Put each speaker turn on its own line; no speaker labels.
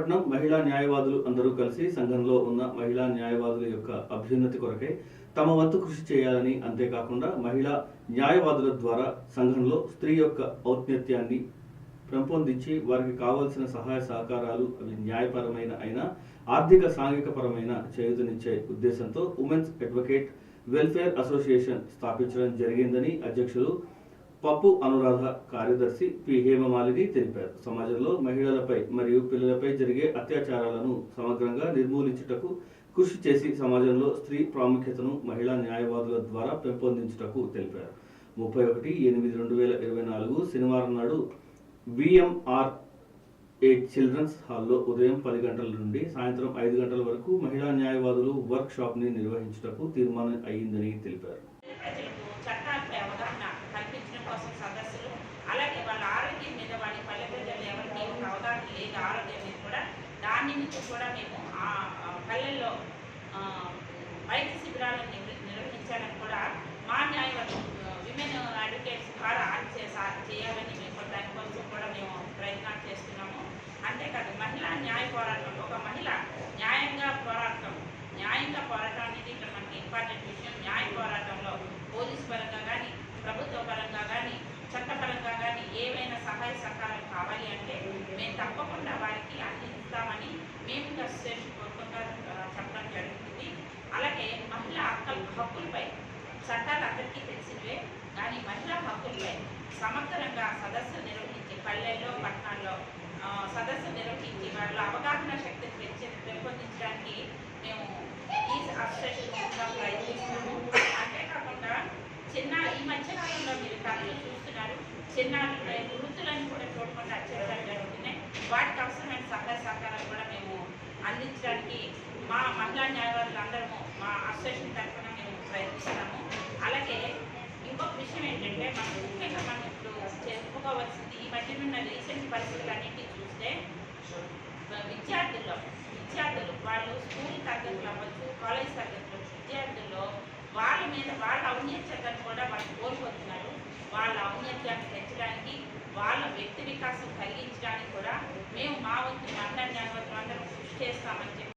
విశాఖపట్నం మహిళా న్యాయవాదులు అందరూ కలిసి సంఘంలో ఉన్న మహిళా న్యాయవాదుల యొక్క అభ్యున్నతి కొరకై తమ వంతు కృషి చేయాలని అంతేకాకుండా మహిళా న్యాయవాదుల ద్వారా సంఘంలో స్త్రీ యొక్క ఔత్నత్యాన్ని పెంపొందించి వారికి కావాల్సిన సహాయ సహకారాలు అవి న్యాయపరమైన అయినా ఆర్థిక సాంఘిక పరమైన చేయుతనిచ్చే ఉద్దేశంతో ఉమెన్స్ అడ్వకేట్ వెల్ఫేర్ అసోసియేషన్ స్థాపించడం జరిగిందని అధ్యక్షులు పప్పు అనురాధ కార్యదర్శి పి. హేమమాలిని తెలిపారు. సమాజంలో మహిళలపై మరియు పిల్లలపై జరిగే అత్యాచారాలను సమగ్రంగా నిర్మూలించుటకు కృషి చేసి సమాజంలో స్త్రీ ప్రాముఖ్యతను మహిళా న్యాయవాదుల ద్వారా పెంపొందించుటకు తెలిపారు. ముప్పై ఒకటి ఎనిమిది రెండు వేల ఇరవై నాలుగు శనివారం నాడు విఎంఆర్ ఎయిట్ చిల్డ్రన్స్ హాల్లో ఉదయం పది గంటల నుండి సాయంత్రం ఐదు గంటల వరకు మహిళా న్యాయవాదులు వర్క్ షాప్ని నిర్వహించుటకు తీర్మానం అయ్యిందని తెలిపారు.
కోసం సదస్సులు అలాగే వాళ్ళ ఆరోగ్యం మీద వాళ్ళ పల్లె ప్రజలు ఎవరికి ఒక అవగాహన లేదు ఆరోగ్యం మీద కూడా దాని నుంచి కూడా మేము ఆ పల్లెల్లో వైద్య శిబిరాలను నిర్వహించాలని కూడా మా న్యాయవర్గం విమెన్ అడ్వకేట్స్ ద్వారా చేయాలని మేము దానికోసం కూడా మేము ప్రయత్నాలు చేస్తున్నాము. అంతేకాదు మహిళా న్యాయ పోరాటం ఒక మహిళ న్యాయంగా పోరాటం న్యాయంగా పోరాటం అనేది ఇక్కడ మనకి ఇంపార్టెంట్ విషయం న్యాయ పోరాటం సహాయ సహకారం కావాలి అంటే మేము తప్పకుండా వారికి అందిస్తామని మేము ఇంకా అసోసియేషన్ పూర్వకంగా చెప్పడం జరుగుతుంది. అలాగే మహిళా హక్కుల హక్కులపై చట్టాలు అందరికీ తెలిసినవే కానీ మహిళా హక్కులపై సమగ్రంగా సదస్సులు నిర్వహించి పల్లెల్లో పట్టణాలు ఆ, సదస్సు నిర్వహించి వాళ్ళ అవగాహన శక్తిని పెంచి పెంపొందించడానికి మేము ఈ అసోసియేషన్గా ప్రయత్నిస్తున్నాము అంతేకాకుండా చిన్న ఈ మధ్య కాలంలో మీరు తరచూ చూస్తున్నారు చిన్న వృత్తులను కూడా చూడకుండా అత్యాచారాలు జరుగుతున్నాయి. వాటికి అవసరమైన సహాయ సహకారాలు కూడా మేము అందించడానికి మా మహిళా న్యాయవాదులు అందరము మా అసోసియేషన్ తరఫున మేము ప్రయత్నిస్తాము. అలాగే ఇంకొక విషయం ఏంటంటే మనం ముఖ్యంగా మనం ఇప్పుడు చెప్పుకోవాల్సింది ఈ మధ్య ఉన్న రీసెంట్ పరిస్థితులన్నింటినీ చూస్తే విద్యార్థుల్లో విద్యార్థులు వాళ్ళు స్కూల్ తరగతులు అవ్వచ్చు కాలేజ్ తరగతులు విద్యార్థుల్లో వాళ్ళ మీద వాళ్ళ ఔన్నత్యాన్ని కూడా వాళ్ళు కోల్పోతున్నారు. వాళ్ళ ఔన్నత్యాన్ని పెంచడానికి వాళ్ళ వ్యక్తి వికాసం కలిగించడానికి కూడా మేము మా వంతు మహిళా న్యాయవాదులు అందరం కృషి చేస్తామని చెప్పి